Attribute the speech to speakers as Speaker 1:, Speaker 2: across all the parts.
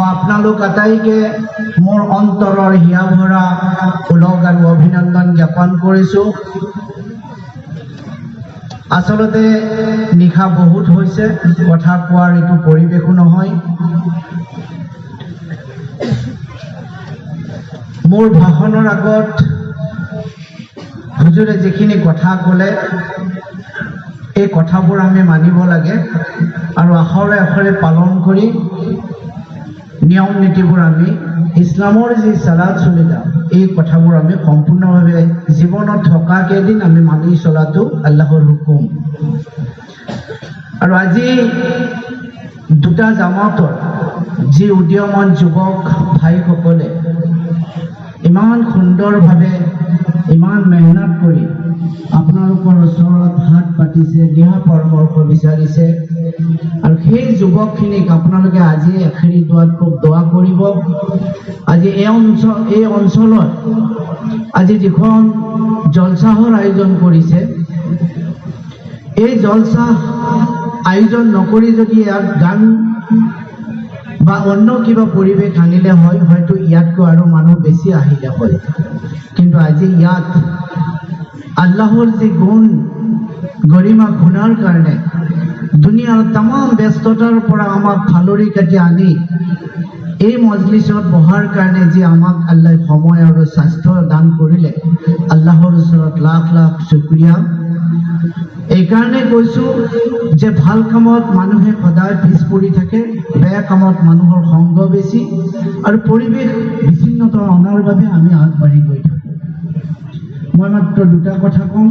Speaker 1: মই আপোনালোক আটাইকে মোৰ অন্তৰৰ হিয়া ভৰা ওলগ আৰু অভিনন্দন জ্ঞাপন কৰিছোঁ। আচলতে নিশা বহুত হৈছে কথা কোৱাৰ এইটো পৰিৱেশো নহয়। মোৰ ভাষণৰ আগত হুজুৰে যিখিনি কথা ক'লে এই কথাবোৰ আমি মানিব লাগে আৰু আখৰে আখৰে পালন কৰি নিয়ম নীতিবোৰ আমি ইছলামৰ যি চালাদ চলিলা এই কথাবোৰ আমি সম্পূৰ্ণভাৱে জীৱনত থকা কেইদিন আমি মানি চলাটো আল্লাহৰ হুকুম। আৰু আজি দুটা জামাতৰ যি উদীয়মান যুৱক ভাইসকলে ইমান সুন্দৰভাৱে, ইমান মেহনত কৰি পাতিছে দিহা পৰামৰ্শ বিচাৰিছে। আৰু সেই যুৱকখিনিক আপোনালোকে আজি এখেৰি দোৱাত খুব দোৱা কৰিব। আজি এই অঞ্চল, এই অঞ্চলত আজি যিখন জলচাহৰ আয়োজন কৰিছে, এই জলচাহ আয়োজন নকৰি যদি ইয়াত গান বা অন্য কিবা পৰিৱেশ আনিলে হয়, হয়তো ইয়াতকৈ আৰু মানুহ বেছি আহিলে হয়। কিন্তু আজি ইয়াত আল্লাহৰ যি গুণ গৰিমা গুণাৰ কাৰণে দুনিয়াৰ তামাম ব্যস্ততাৰ পৰা আমাক ফালৰি কাটি আনি এই মজলিছত বহাৰ কাৰণে যি আমাক আল্লাহ সময় আৰু স্বাস্থ্য দান কৰিলে, আল্লাহৰ ওচৰত লাখ লাখ শুক্ৰিয়া। এইকাৰণে কৈছোঁ যে ভালো কামত মানুহে সদায় পিছ পৰি থাকে, বেয়া কামত মানুহৰ সংগ বেছি, আৰু পৰিৱেশ বিচ্ছিন্নতা অনাৰ বাবে আমি আগবাঢ়ি গৈ থাকোঁ। মই মাত্ৰ দুটা কথা ক'ম।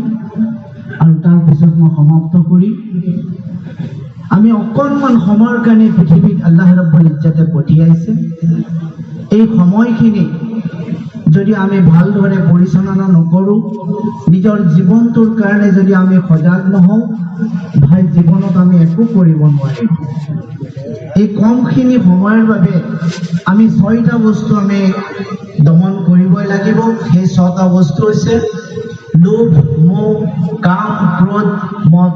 Speaker 1: আৰু তাৰপিছত মই সমাপ্ত কৰিম। আমি অকণমান সময়ৰ কাৰণে পৃথিৱীত আল্লাহ ৰব্বুল ইজ্জতে পঠিয়াইছে। এই সময়খিনি যদি আমি ভালদৰে পৰিচালনা নকৰোঁ, নিজৰ জীৱনটোৰ কাৰণে যদি আমি সজাগ নহওঁ, ভাই জীৱনত আমি একো কৰিব নোৱাৰিম। এই কমখিনি সময়ৰ বাবে আমি ছয়টা বস্তু আমি দমন কৰিবই লাগিব। সেই ছটা বস্তু হৈছে লোভ মোহ কাম ক্ৰোধ মদ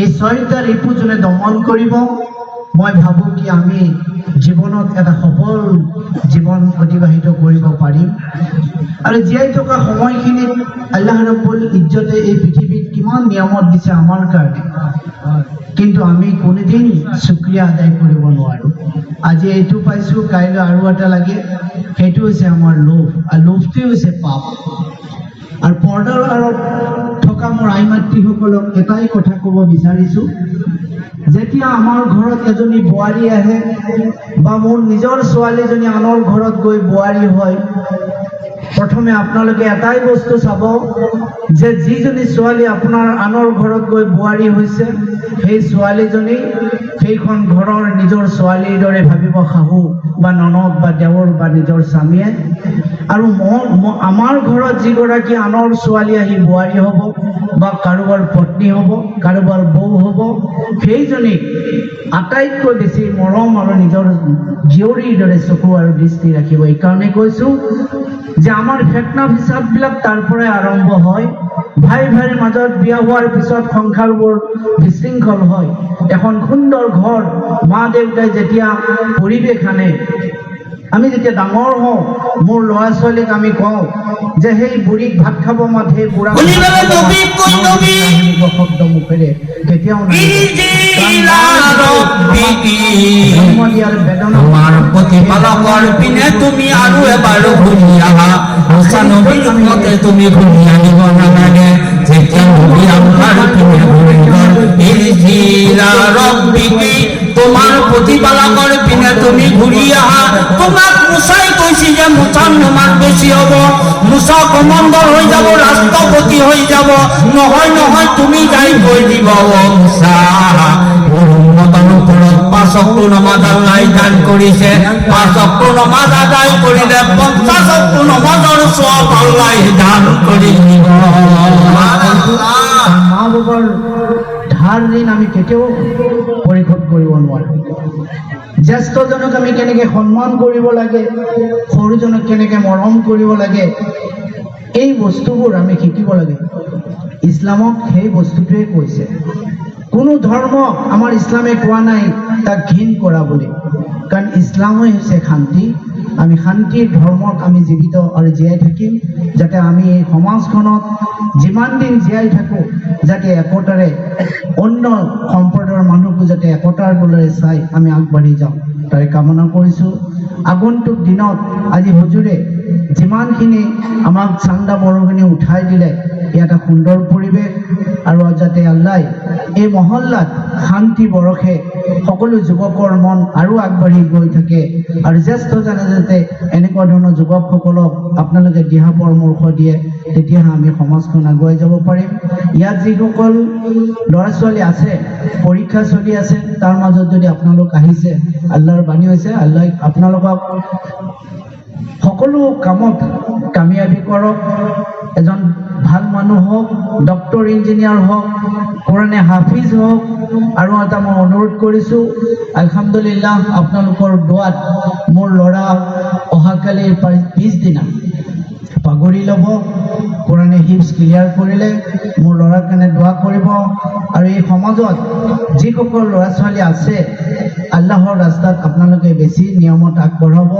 Speaker 1: এই ছয়টা দমন মই ভাবোঁ কি আমি জীৱনত এটা সফল জীৱন অতিবাহিত কৰিব পাৰিম। আৰু জীয়াই থকা সময়খিনিত আল্লাহ ৰব্বুল ইজ্জতে এই পৃথিৱীত কিমান নিয়ামত দিছে আমাৰ কাৰণে। কিন্তু আমি কোনোদিন শুক্ৰিয়া আদায় কৰিব নোৱাৰোঁ। আজি এইটো পাইছোঁ, কাইলৈ আৰু এটা লাগে। সেইটো হৈছে আমাৰ লোভ, আৰু লোভটোৱে হৈছে পাপ। আৰু পৰ্দাৰ আঁৰত থকা মোৰ আই মাতৃসকলক এটাই কথা ক'ব বিচাৰিছোঁ, যেতিয়া আমাৰ ঘৰত এজনী বোৱাৰী আহে বা মোৰ নিজৰ ছোৱালীজনী আনৰ ঘৰত গৈ বোৱাৰী হয়, প্ৰথমে আপোনালোকে এটাই বস্তু চাব যে যিজনী ছোৱালী আপোনাৰ আনৰ ঘৰত গৈ বোৱাৰী হৈছে, সেই ছোৱালীজনী সেইখন ঘৰৰ নিজৰ ছোৱালীৰ দৰে ভাবিব শাহু বা ননদ বা দেৱৰ বা নিজৰ স্বামীয়ে। আৰু আমাৰ ঘৰত যিগৰাকী আনৰ ছোৱালী আহি বোৱাৰী হ'ব বা কাৰোবাৰ পত্নী হ'ব, কাৰোবাৰ বৌ হ'ব সেইজনীক আটাইতকৈ বেছি মৰম আৰু নিজৰ জীয়ৰীৰ দৰে চকু আৰু দৃষ্টি ৰাখিব। এইকাৰণে কৈছোঁ যে আমাৰ ফেটনা হিচাপবিলাক তাৰ পৰাই আৰম্ভ হয়। ভাই ভাইৰ মাজত বিয়া হোৱাৰ পিছত সংসাৰবোৰ বিশৃংখল হয় এখন সুন্দৰ ঘৰ মা দেউতাই যেতিয়া পৰিৱেশ আনে আমি যেতিয়া ডাঙৰ হওঁ মোৰ ল'ৰা ছোৱালীক আমি কওঁ যে সেই বুঢ়ীক ভাত খাব মাত সেই বুঢ়া। শব্দ মুখেৰে কেতিয়াও
Speaker 2: তুমি আৰু এবাৰ ঘূৰি আহা তুমি ঘূৰি যেতিয়া ইজিলা ৰব্বিকি তোমাৰ প্ৰতিপালকৰ তুমি আহা তোমাক মুছাই কৈছে যে মুছাৰ নমাজ বেছি হ'ব মুছা কমণ্ডল হৈ যাব ৰাষ্ট্ৰপতি হৈ যাব নহয় নহয় তুমি যাই কৈ দিব পাঁচকটো নমাজ আল্লাহ দান কৰিছে পাঁচকটো নমাজ আদায় কৰিলে পঞ্চাশকটো নমাজৰ চব আল্লাহ দান কৰি দিব
Speaker 1: মা বাবাৰ ধাৰ ঋণ আমি কেতিয়াও পৰিশোধ কৰিব নোৱাৰোঁ। জ্যেষ্ঠজনক আমি কেনেকৈ সন্মান কৰিব লাগে, সৰুজনক কেনেকৈ মৰম কৰিব লাগে, এই বস্তুবোৰ আমি শিকিব লাগে। ইছলামক সেই বস্তুটোৱে কৈছে। কোনো ধৰ্ম আমাৰ ইছলামে কোৱা নাই, তাক ঘীন কৰা বুলি। কাৰণ ইছলামেই হৈছে শান্তি। আমি শান্তিৰ ধৰ্মত আমি জীৱিত আৰু জীয়াই থাকিম, যাতে আমি এই সমাজখনত যিমান দিন জীয়াই থাকোঁ, যাতে একতাৰে অন্য সম্প্ৰদায়ৰ মানুহকো যাতে একতাৰ দলেৰে চাই আমি আগবাঢ়ি যাওঁ। তাৰে কামনা কৰিছোঁ। আগন্তুক দিনত আজি হুজুৰে যিমানখিনি আমাক চান্দা বৰঙণি উঠাই দিলে ইয়াত এটা সুন্দৰ পৰিৱেশ। আৰু যাতে আল্লাই এই মহল্লাত শান্তি বৰষে সকলো যুৱকৰ মন আৰু আগবাঢ়ি গৈ থাকে। আৰু জ্যেষ্ঠজনে যাতে এনেকুৱা ধৰণৰ যুৱকসকলক আপোনালোকে দিহা পৰামৰ্শ দিয়ে তেতিয়াহে আমি সমাজখন আগুৱাই যাব পাৰিম। ইয়াত যিসকল ল'ৰা ছোৱালী আছে পৰীক্ষা চলি আছে তাৰ মাজত যদি আপোনালোক আহিছে আল্লাহৰ বাণী হৈছে আল্লাই আপোনালোকক সকলো কামত কামিয়াবি কৰক। এজন ভাল মানুহ হওক ডক্তৰ ইঞ্জিনিয়াৰ হওক কোৰাণে হাফিজ হোক আৰু এটা মই অনুৰোধ কৰিছোঁ, আলহামদুলিল্লাহ আপোনালোকৰ দোৱাত মোৰ ল'ৰা অহাকালিৰ পা- পিছদিনা পাগুৰি ল'ব। কোৰাণে হিপছ ক্লিয়াৰ কৰিলে মোৰ ল'ৰাৰ কাৰণে দোৱা কৰিব। আৰু এই সমাজত যিসকল ল'ৰা ছোৱালী আছে, আল্লাহৰ ৰাস্তাত আপোনালোকে বেছি নিয়মত আগবঢ়াব।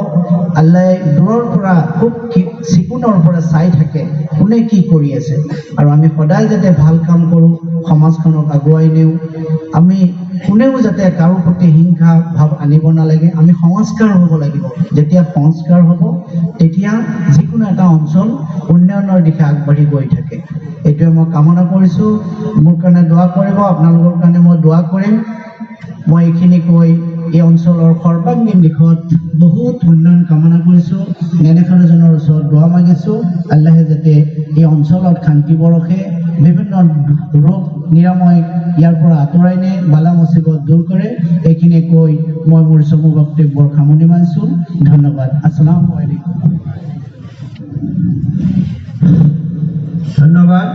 Speaker 1: আল্লাহে দূৰৰ পৰা খুব চিকুণৰ পৰা চাই থাকে কোনে কি কৰি আছে। আৰু আমি সদায় যাতে ভালো কাম কৰোঁ, সমাজখনক আগুৱাই নিওঁ। আমি কোনেও যাতে কাৰো প্ৰতি হিংসা ভাৱ আনিব নালাগে আমি সংস্কাৰ হ'ব লাগিব। যেতিয়া সংস্কাৰ হ'ব তেতিয়া যিকোনো এটা অঞ্চল উন্নয়নৰ দিশে আগবাঢ়ি গৈ থাকে। এইটোৱে মই কামনা কৰিছোঁ। মোৰ কাৰণে দোৱা কৰিব আপোনালোকৰ কাৰণে মই দোৱা কৰিম। মই এইখিনি কৈ এই অঞ্চলৰ সৰ্বাংগীন দিশত বহুত উন্নয়ন কামনা কৰিছোঁ। নেদেখাজনৰ ওচৰত দোৱা মাগিছোঁ। আল্লাহে যাতে এই অঞ্চলত শান্তি বৰষে বিভিন্ন ৰোগ নিৰাময় ইয়াৰ পৰা আঁতৰাই নিয়ে বালা মুচিবত দূৰ কৰে এইখিনি কৈ মই মোৰ চমু বক্তব্যৰ সামৰণি মাৰিছোঁ। ধন্যবাদ। আছলামু আলাইকুম।
Speaker 3: ধন্যবাদ।